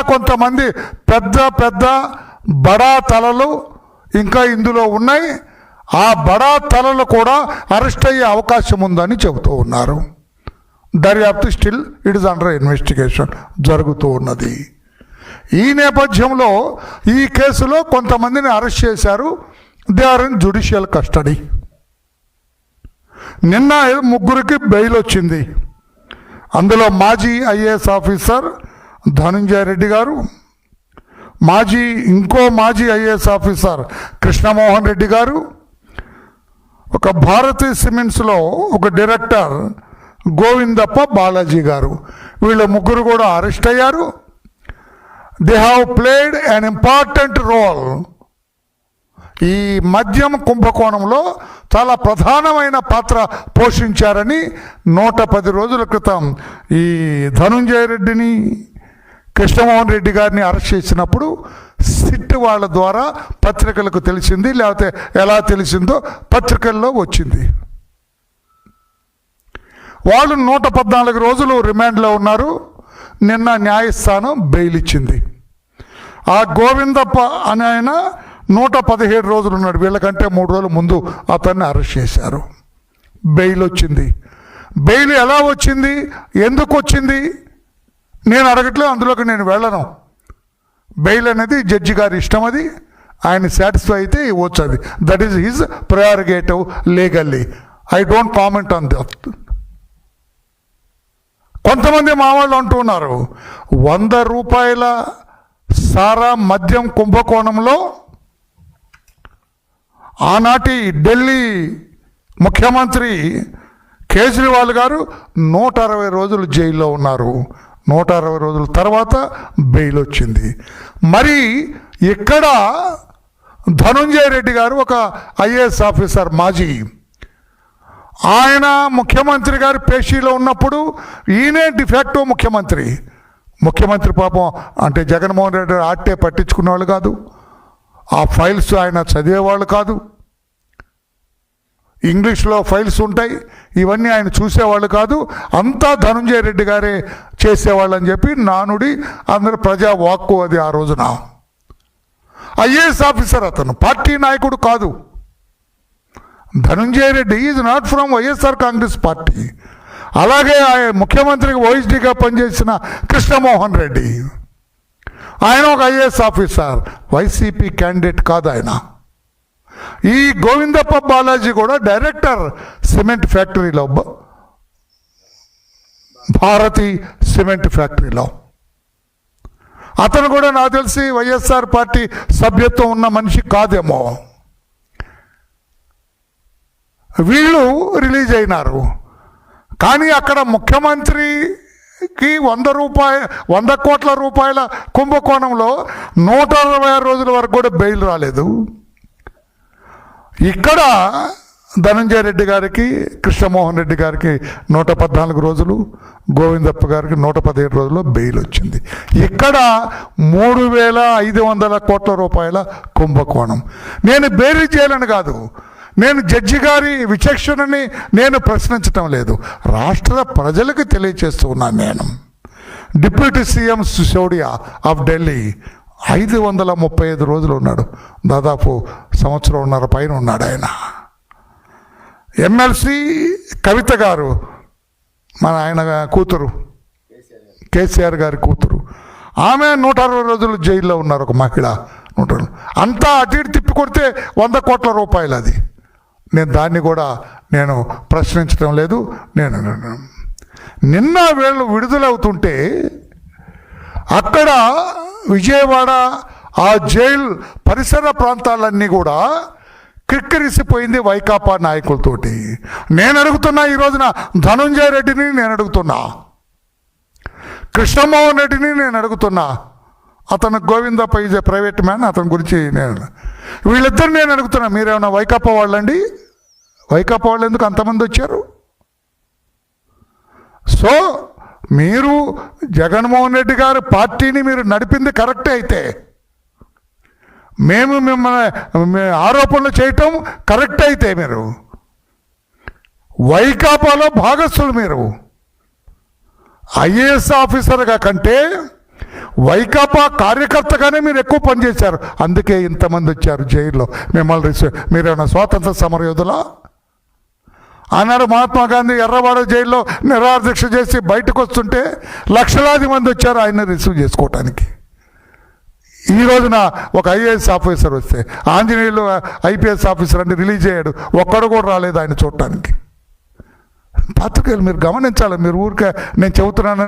కొంతమంది పెద్ద పెద్ద బడా తలలు ఇంకా ఇందులో ఉన్నాయి. ఆ బడా తలలు కూడా అరెస్ట్ అయ్యే అవకాశం ఉందని చెబుతూ ఉన్నారు. దర్యాప్తు still it is under investigation జరుగుతూ ఉన్నది. ఈ నేపథ్యంలో ఈ కేసులో కొంతమందిని అరెస్ట్ చేశారు. They are in judicial custody. నిన్న ముగ్గురికి బెయిల్ వచ్చింది. అందులో మాజీ ఐఏఎస్ ఆఫీసర్ ధనుంజయ రెడ్డి గారు మాజీ ఇంకో మాజీ ఐఏఎస్ ఆఫీసర్ కృష్ణమోహన్ రెడ్డి గారు ఒక భారతీ సిమెంట్స్లో ఒక డైరెక్టర్ గోవిందప్ప బాలాజీ గారు. వీళ్ళ ముగ్గురు కూడా అరెస్ట్ అయ్యారు. They have played an important role ఈ మద్యం కుంభకోణంలో చాలా ప్రధానమైన పాత్ర పోషించారని నూట పది రోజుల క్రితం ఈ ధనుంజయ రెడ్డిని కృష్ణమోహన్ రెడ్డి గారిని అరెస్ట్ చేసినప్పుడు సిట్ వాళ్ళ ద్వారా పత్రికలకు తెలిసింది లేకపోతే ఎలా తెలిసిందో పత్రికల్లో వచ్చింది. వాళ్ళు నూట పద్నాలుగు రోజులు రిమాండ్లో ఉన్నారు నిన్న న్యాయస్థానం బెయిల్ ఇచ్చింది. ఆ గోవిందప్ప అని ఆయన నూట పదిహేడు రోజులు ఉన్నాడు వీళ్ళకంటే మూడు రోజుల ముందు అతన్ని అరెస్ట్ చేశారు. బెయిల్ వచ్చింది. బెయిల్ ఎలా వచ్చింది? ఎందుకు వచ్చింది? నేను అడగట్లే అందులోకి నేను వెళ్ళను. బెయిల్ అనేది జడ్జి గారి ఇష్టం అది. ఆయన సాటిస్ఫై అయితే ఇవ్వచ్చు అది. That is his prerogative legally I don't comment on that కొంతమంది మా వాళ్ళు అంటున్నారు వంద రూపాయల సారా మద్యం కుంభకోణంలో ఆనాటి ఢిల్లీ ముఖ్యమంత్రి కేజ్రీవాల్ గారు నూట అరవై రోజులు జైల్లో ఉన్నారు. నూట అరవై రోజుల తర్వాత బెయిల్ వచ్చింది. మరి ఇక్కడ ధనుంజయ రెడ్డి గారు ఒక ఐఏఎస్ ఆఫీసర్ మాజీ. ఆయన ముఖ్యమంత్రి గారి పేషీలో ఉన్నప్పుడు ఈయనే డిఫాక్టో ముఖ్యమంత్రి. ముఖ్యమంత్రి పాపం అంటే జగన్మోహన్ రెడ్డి ఆట్టే పట్టించుకునేవాళ్ళు కాదు. ఆ ఫైల్స్ ఆయన చదివేవాళ్ళు కాదు. ఇంగ్లీష్లో ఫైల్స్ ఉంటాయి. ఇవన్నీ ఆయన చూసేవాళ్ళు కాదు. అంతా ధనుంజయ రెడ్డి గారే చేసేవాళ్ళు అని చెప్పి నానుడి అందరు ప్రజా వాక్కు అది ఆ రోజున. ఐఏఎస్ ఆఫీసర్ అతను పార్టీ నాయకుడు కాదు. Dhananjaya Reddy is not from YSR Congress party. అలాగే ఆయన ముఖ్యమంత్రికి ఓఎస్డీగా పనిచేసిన కృష్ణమోహన్ రెడ్డి. ఆయన ఒక ఐఏఎస్ ఆఫీసర్ వైసీపీ క్యాండిడేట్ కాదు ఆయన. ఈ గోవిందప్ప బాలాజీ కూడా డైరెక్టర్ సిమెంట్ ఫ్యాక్టరీలో. భారతి సిమెంట్ ఫ్యాక్టరీలో. అతను కూడా నాకు తెలిసి వైఎస్ఆర్ పార్టీ సభ్యత్వం ఉన్న మనిషి కాదేమో. వీళ్ళు రిలీజ్ అయినారు. కానీ అక్కడ ముఖ్యమంత్రికి వంద రూపాయ వంద కోట్ల రూపాయల కుంభకోణంలో నూట అరవై రోజుల వరకు కూడా బెయిల్ రాలేదు. ఇక్కడ ధనంజయ రెడ్డి గారికి కృష్ణమోహన్ రెడ్డి గారికి నూట పద్నాలుగు రోజులు గోవిందప్ప గారికి నూట పదిహేడు రోజుల్లో బెయిల్ వచ్చింది. ఇక్కడ మూడు వేల ఐదు వందల కోట్ల రూపాయల కుంభకోణం. నేను బెయిల్ చేయాలని కాదు. నేను జడ్జి గారి విచక్షణని నేను ప్రశ్నించటం లేదు. రాష్ట్ర ప్రజలకు తెలియచేస్తూ ఉన్నాను నేను. Deputy CM Sisodia of Delhi ఐదు వందల ముప్పై ఐదు రోజులు ఉన్నాడు దాదాపు సంవత్సరంన్నర పైన ఉన్నాడు ఆయన. ఎమ్మెల్సీ కవిత గారు మన ఆయన కూతురు కేసీఆర్ గారి కూతురు. ఆమె నూట అరవై రోజులు జైల్లో ఉన్నారు ఒక మహిళ నూట అంతా అటు ఇటు తిప్పి కొడితే వంద కోట్ల రూపాయలు అది. నేను దాన్ని కూడా నేను ప్రశ్నించడం లేదు నేను నిన్న వీళ్ళు విడుదలవుతుంటే అక్కడ విజయవాడ ఆ జైల్ పరిసర ప్రాంతాలన్నీ కూడా క్రిక్కిరిసిపోయింది వైకాపా నాయకులతోటి. నేను అడుగుతున్నా ఈ రోజున ధనుంజయ రెడ్డిని నేను అడుగుతున్నా. కృష్ణమోహన్ రెడ్డిని నేను అడుగుతున్నా. అతను Govindappa is a private man అతని గురించి నేను వీళ్ళిద్దరు నేను అడుగుతున్నా. మీరేమన్నా వైకాపా వాళ్ళండి? వైకాపా వాళ్ళు ఎందుకు అంతమంది వచ్చారు? సో మీరు జగన్మోహన్ రెడ్డి గారు పార్టీని మీరు నడిపింది కరెక్టే అయితే. మేము మిమ్మల్ని ఆరోపణలు చేయటం కరెక్ట్ అయితే మీరు. వైకాపాలో భాగస్థులు మీరు. ఐఏఎస్ ఆఫీసర్గా కంటే వైకాపా కార్యకర్తగానే మీరు ఎక్కువ పనిచేశారు. అందుకే ఇంతమంది వచ్చారు జైల్లో. మిమ్మల్ని మీరు మీరేమైనా స్వాతంత్ర సమరయోధులా? ఆనాడు మహాత్మా గాంధీ ఎర్రవాడ జైల్లో నిరాదీక్ష చేసి బయటకు వస్తుంటే లక్షలాది మంది వచ్చారు ఆయన రిసీవ్ చేసుకోవటానికి. ఈ రోజున ఒక ఐఏఎస్ ఆఫీసర్ వస్తే ఆంజనేయులు ఐపీఎస్ ఆఫీసర్ అని రిలీజ్ అయ్యాడు. ఒక్కడు కూడా రాలేదు ఆయన చూడటానికి. పాత్రికేయులు మీరు గమనించాలి మీరు ఊరికే నేను చెబుతున్నాను